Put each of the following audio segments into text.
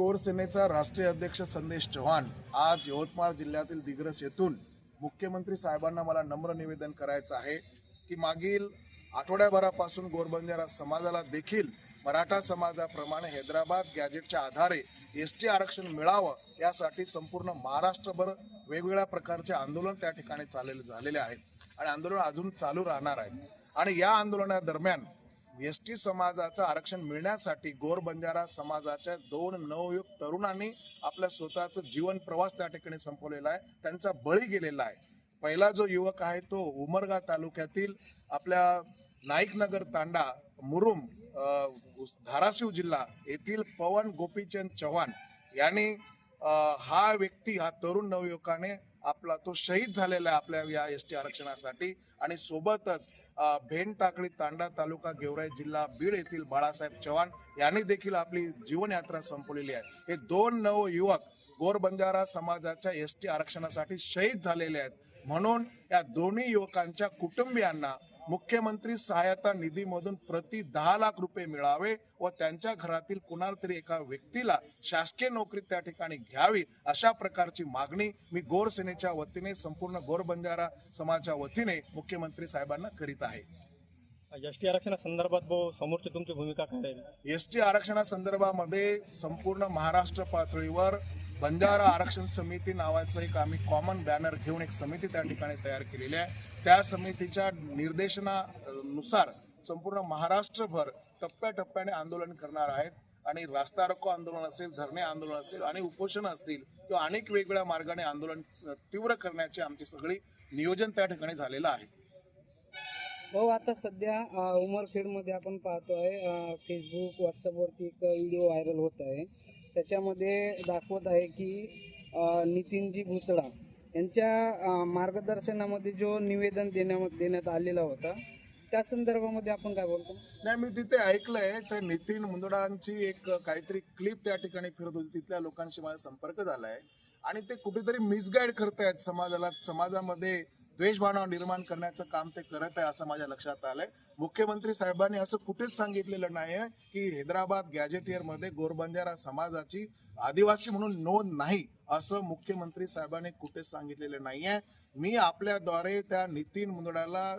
गोरसेनेचा राष्ट्रीय अध्यक्ष संदेश चव्हाण आज यवतमाळ जिल्ह्यातील दिग्रस येथून मुख्यमंत्री साहेबांना मला नम्र निवेदन करायचं आहे की मागील आठवड्याभरापासून गोरबंजारा समाजाला देखील मराठा समाजाप्रमाणे हैदराबाद गॅजेटच्या आधारे एस टी आरक्षण मिळावं यासाठी संपूर्ण महाराष्ट्रभर वेगवेगळ्या प्रकारचे आंदोलन त्या ठिकाणी चालले झालेले आहेत. आणि आंदोलन अजून चालू राहणार आहे. आणि या आंदोलनादरम्यान एस टी समाजाचं आरक्षण मिळण्यासाठी गोर बंजारा समाजाच्या दोन नवयुग तरुणांनी आपल्या स्वतःचं जीवन प्रवास त्या ठिकाणी संपवलेला आहे. त्यांचा बळी गेलेला आहे. पहिला जो युवक आहे तो उमरगा तालुक्यातील आपल्या नाईकनगर तांडा मुरुम धाराशिव जिल्हा येथील पवन गोपीचंद चव्हाण यांनी हा व्यक्ती हा तरुण नवयुवकाने आपला तो शहीद झालेला आहे आपल्या या एस टी आरक्षणासाठी. आणि सोबतच अ, भेंड टाकळी तांडा तालुका गेवराई जिल्हा बीड येथील बाळासाहेब चव्हाण यांनी देखील आपली जीवनयात्रा संपवलेली आहे. हे दोन नव युवक गोरबंजारा समाजाच्या एस टी आरक्षणासाठी शहीद झालेले आहेत. म्हणून या दोन्ही युवकांच्या कुटुंबियांना मुख्यमंत्री सहायता निधीमधून प्रति दहा लाख रुपये मिळावे व त्यांच्या घरातील कुणाला तरी एका व्यक्तीला शासकीय नोकरी त्या ठिकाणी घ्यावी अशा प्रकारची मागणी मी गोर सेनेच्या वतीने संपूर्ण गोर बंजारा समाजाच्या वतीने मुख्यमंत्री साहेबांना करीत आहे. एस टी आरक्षणासंदर्भात भाऊ समोरची तुमची भूमिका काय राहील? एस टी आरक्षणासंदर्भामध्ये संपूर्ण महाराष्ट्र पातळीवर बंजारा आरक्षण समिती नावाचं एक आम्ही कॉमन बॅनर घेऊन एक समिती त्या ठिकाणी तयार केलेली आहे. त्या समितीच्या निर्देशनानुसार संपूर्ण महाराष्ट्रभर टप्प्याटप्प्याने आंदोलन करणार आहेत. आणि रास्ता रोको आंदोलन असेल धरणे आंदोलन असेल आणि उपोषण असतील किंवा अनेक वेगवेगळ्या मार्गाने आंदोलन तीव्र करण्याची आमची सगळी नियोजन त्या ठिकाणी झालेलं आहे. भाऊ आता सध्या उमरखेडमध्ये आपण पाहतोय आहे फेसबुक व्हॉट्सअपवरती एक व्हिडिओ व्हायरल होत आहे. त्याच्यामध्ये दाखवत आहे की नितीनजी भुतळा यांच्या मार्गदर्शनामध्ये जो निवेदन देण्यामध्ये देण्यात आलेला होता त्या संदर्भामध्ये आपण काय बोलतो? नाही मी तिथे ऐकलंय तर नितीन मुंदडांची एक काहीतरी क्लिप त्या ठिकाणी फिरत होती. तिथल्या लोकांशी माझा संपर्क झालाय. आणि ते कुठेतरी मिसगाईड करतायत समाजाला समाजामध्ये द्वेषभावना निर्माण करण्याचं काम ते करत आहे असं माझ्या लक्षात आलंय. मुख्यमंत्री साहेबांनी असं कुठेच सांगितलेलं नाहीये की हैदराबाद गॅजेटियरमध्ये गोरबंजारा समाजाची आदिवासी म्हणून नोंद नाही असं मुख्यमंत्री साहेबांनी कुठेच सांगितलेलं नाहीये. मी आपल्याद्वारे त्या नितीन मुंदडाला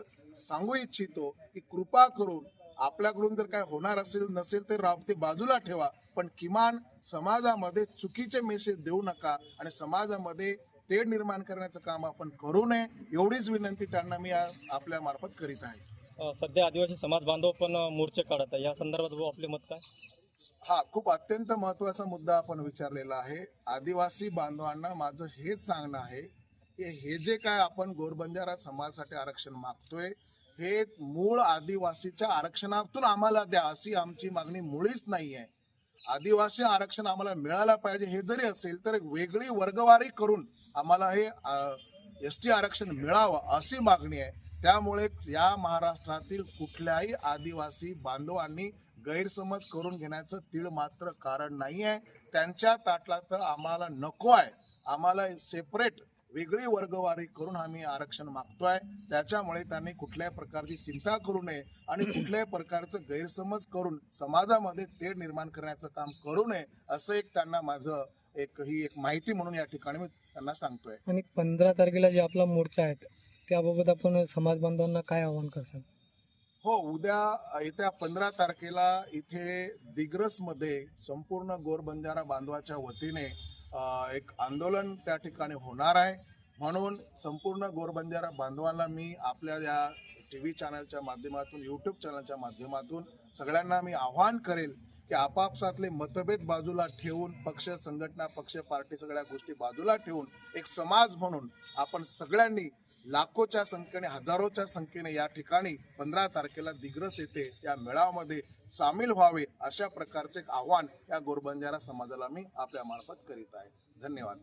सांगू इच्छितो की कृपा करून आपल्याकडून जर काय होणार असेल नसेल तर राव ते बाजूला ठेवा. पण किमान समाजामध्ये चुकीचे मेसेज देऊ नका आणि समाजामध्ये तेढ निर्माण करण्याचं काम आपण करू नये एवढीच विनंती त्यांना मी आपल्या मार्फत करीत आहे. सध्या आदिवासी समाज बांधव पण मोर्चे काढत आहे. या संदर्भात भाऊ आपले मत काय? हा खूप अत्यंत महत्त्वाचा मुद्दा आपण विचारलेला आहे. आदिवासी बांधवांना माझं हेच सांगणं आहे की हे जे काय आपण गोरबंजारा समाजासाठी आरक्षण मागतोय हे मूळ आदिवासीच्या आरक्षणातून आम्हाला द्या अशी आमची मागणी मुळीच नाही आहे आदिवासी आरक्षण आम्हाला मिळायला पाहिजे हे जरी असेल तर एक वेगळी वर्गवारी करून आम्हाला हे एस टी आरक्षण मिळावं अशी मागणी आहे. त्यामुळे या महाराष्ट्रातील कुठल्याही आदिवासी बांधवांनी गैरसमज करून घेण्याचं तीळ मात्र कारण नाही आहे त्यांच्या ताटला तर आम्हाला नको आहे. आम्हाला सेपरेट वेगळी वर्गवारी करून आम्ही आरक्षण मागतोय. त्याच्यामुळे त्यांनी कुठल्याही प्रकारची चिंता करू नये आणि कुठल्याही प्रकारचं गैरसमज करून समाजामध्ये तेढ निर्माण करण्याचं काम करू नये असं एक त्यांना माझं एक ही एक माहिती म्हणून या ठिकाणी मी त्यांना सांगतोय. आणि पंधरा तारखेला जे आपला मोर्चा आहे त्याबाबत आपण समाज बांधवांना काय आवाहन करसाल? हो उद्या येत्या पंधरा तारखेला इथे दिग्रसमध्ये संपूर्ण गोरबंजारा बांधवाच्या वतीने एक आंदोलन त्या ठिकाणी होणार आहे. म्हणून संपूर्ण गोरबंजारा बांधवांना मी आपल्या या टी व्ही चॅनलच्या माध्यमातून यूट्यूब चॅनलच्या माध्यमातून सगळ्यांना मी आव्हान करेल की आपापसातले मतभेद बाजूला ठेवून पक्ष संघटना पक्ष पार्टी सगळ्या गोष्टी बाजूला ठेवून एक समाज म्हणून आपण सगळ्यांनी लाखोच्या संख्येने हजारोच्या संख्येने या ठिकाणी पंधरा तारखेला दिग्रस येथे या मेळाव्यामध्ये सामील व्हावे अशा प्रकारचे आव्हान या गोरबंजारा समाजाला मी आपल्या मार्फत करीत आहे. धन्यवाद.